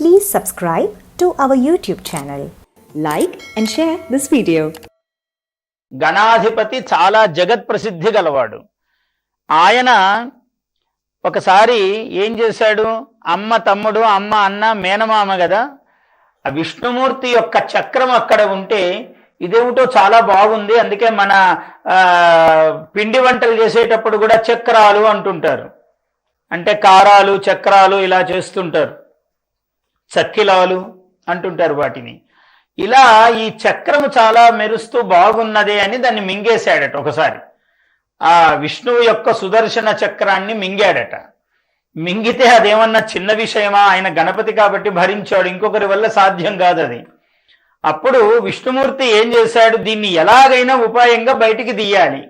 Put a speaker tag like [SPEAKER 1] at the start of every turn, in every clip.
[SPEAKER 1] Please subscribe to our YouTube channel.
[SPEAKER 2] Like and share this video.
[SPEAKER 3] గణాధిపతి చాలా జగత్ ప్రసిద్ధి గలవాడు. ఆయన ఒకసారి ఏం చేశాడు? అమ్మ తమ్ముడు అమ్మ అన్న మేనమామ కదా ఆ విష్ణుమూర్తి యొక్క చక్రం అక్కడ ఉంటే ఇదేమిటో చాలా బాగుంది. అందుకే మన పిండి వంటలు చేసేటప్పుడు కూడా చక్రాలు అంటుంటారు. అంటే కారాలు చక్రాలు ఇలా చేస్తుంటారు. చక్కిలాలు అంటుంటారు వాటిని. ఇలా ఈ చక్రము చాలా మెరుస్తూ బాగున్నదే అని దాన్ని మింగేశాడట ఒకసారి. ఆ విష్ణువు యొక్క సుదర్శన చక్రాన్ని మింగాడట. మింగితే అదేమన్నా చిన్న విషయమా? ఆయన గణపతి కాబట్టి భరించాడు. ఇంకొకరి వల్ల సాధ్యం కాదు అది. అప్పుడు విష్ణుమూర్తి ఏం చేశాడు? దీన్ని ఎలాగైనా ఉపాయంగా బయటికి తీయాలి.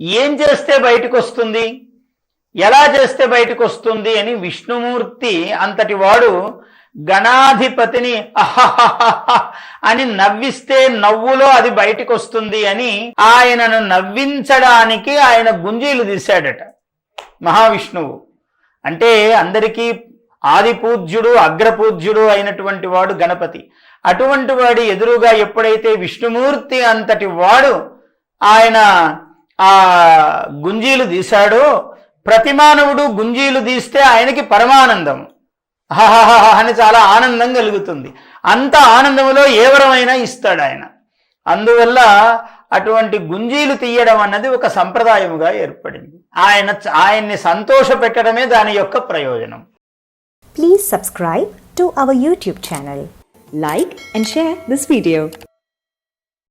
[SPEAKER 3] ఏం చేస్తే బయటకు వస్తుంది ఎలా చేస్తే బయటకు వస్తుంది అని విష్ణుమూర్తి అంతటి వాడు గణాధిపతిని అని నవ్విస్తే నవ్వులో అది బయటకు వస్తుంది అని ఆయనను నవ్వించడానికి ఆయన గుంజీలు తీశాడట మహావిష్ణువు. అంటే అందరికీ ఆది పూజ్యుడు అగ్రపూజ్యుడు అయినటువంటి వాడు గణపతి. అటువంటి వాడి ఎదురుగా ఎప్పుడైతే విష్ణుమూర్తి అంతటి వాడు ఆయన ఆ గుంజీలు తీశాడో ప్రతిమానవుడు గుంజీలు తీస్తే ఆయనకి పరమానందం. అని చాలా ఆనందం కలుగుతుంది. అంత ఆనందములో ఏవరమైనా ఇస్తాడు ఆయన. అందువల్ల అటువంటి గుంజీలు తీయడం అన్నది ఒక సంప్రదాయముగా ఏర్పడింది. ఆయన ఆయన్ని సంతోష పెట్టడమే దాని యొక్క ప్రయోజనం.
[SPEAKER 1] Please subscribe to our YouTube channel
[SPEAKER 2] like and share this video